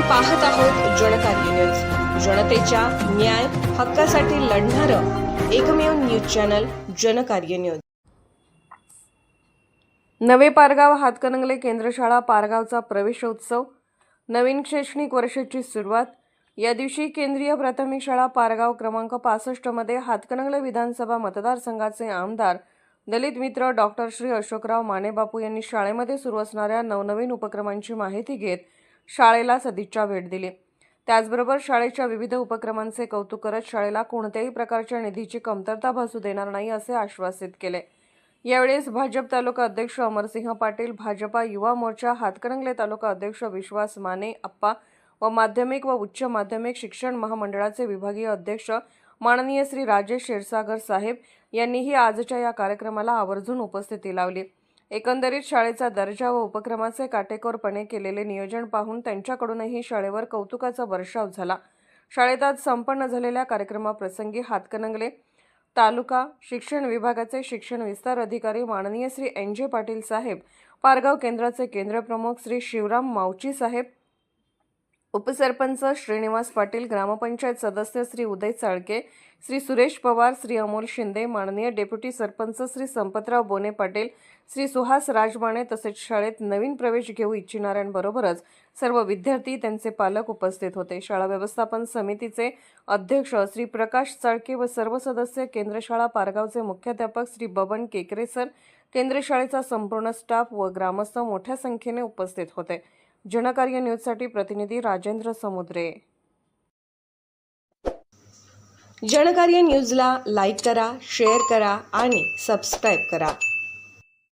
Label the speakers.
Speaker 1: पाहत आहोत जनकार्य न्यूज जनतेच्या न्याय हक्कासाठी लढणारं एकमेव न्यूज चॅनल जनकार्य न्यूज नवे पारगाव हातकणंगले केंद्रशाळा पारगावचा प्रवेशोत्सव. नवीन शैक्षणिक वर्षाची सुरुवात. या दिवशी केंद्रीय प्राथमिक शाळा पारगाव क्रमांक पासष्टमध्ये हातकणंगले विधानसभा मतदारसंघाचे आमदार दलित मित्र डॉक्टर श्री अशोकराव मानेबापू यांनी शाळेमध्ये सुरू असणाऱ्या नवनवीन उपक्रमांची माहिती घेत शाळेला सदिच्छा भेट दिली. त्याचबरोबर शाळेच्या विविध उपक्रमांचे कौतुक करत शाळेला कोणत्याही प्रकारच्या निधीची कमतरता भासू देणार नाही असे आश्वासित केले. यावेळेस भाजप तालुका अध्यक्ष अमरसिंह पाटील भाजपा युवा मोर्चा हातकणंगले तालुका अध्यक्ष विश्वास माने अप्पा व माध्यमिक व उच्च माध्यमिक शिक्षण महामंडळाचे विभागीय अध्यक्ष माननीय श्री राजेश क्षीरसागर साहेब यांनीही आजच्या या कार्यक्रमाला आवर्जून उपस्थिती लावली. एकंदरीत शाळेचा दर्जा व उपक्रमाचे काटेकोरपणे केलेले नियोजन पाहून त्यांच्याकडूनही शाळेवर कौतुकाचा वर्षाव झाला. शाळेत आज संपन्न झालेल्या कार्यक्रमाप्रसंगी हातकणंगले तालुका शिक्षण विभागाचे शिक्षण विस्तार अधिकारी माननीय श्री एन जे पाटील साहेब पारगाव केंद्राचे केंद्रप्रमुख श्री शिवराम मावची साहेब उपसरपंच श्रीनिवास पाटील ग्रामपंचायत सदस्य श्री उदय चाळके श्री सुरेश पवार श्री अमोल शिंदे माननीय डेप्युटी सरपंच श्री संपतराव बोने पाटील श्री सुहास राजबाणे तसेच शाळेत नवीन प्रवेश घेऊ इच्छिणाऱ्यांबरोबरच सर्व विद्यार्थी त्यांचे पालक उपस्थित होते. शाळा व्यवस्थापन समितीचे अध्यक्ष श्री प्रकाश चाळके व सर्व सदस्य केंद्रशाळा पारगावचे मुख्याध्यापक श्री बबन केकरे सर केंद्रशाळेचा संपूर्ण स्टाफ व ग्रामस्थ मोठ्या संख्येने उपस्थित होते. जनकार्य न्यूजसाठी प्रतिनिधी राजेंद्र समुद्रे. जनकार्य न्यूजला लाईक करा शेअर करा आणि सबस्क्राईब करा.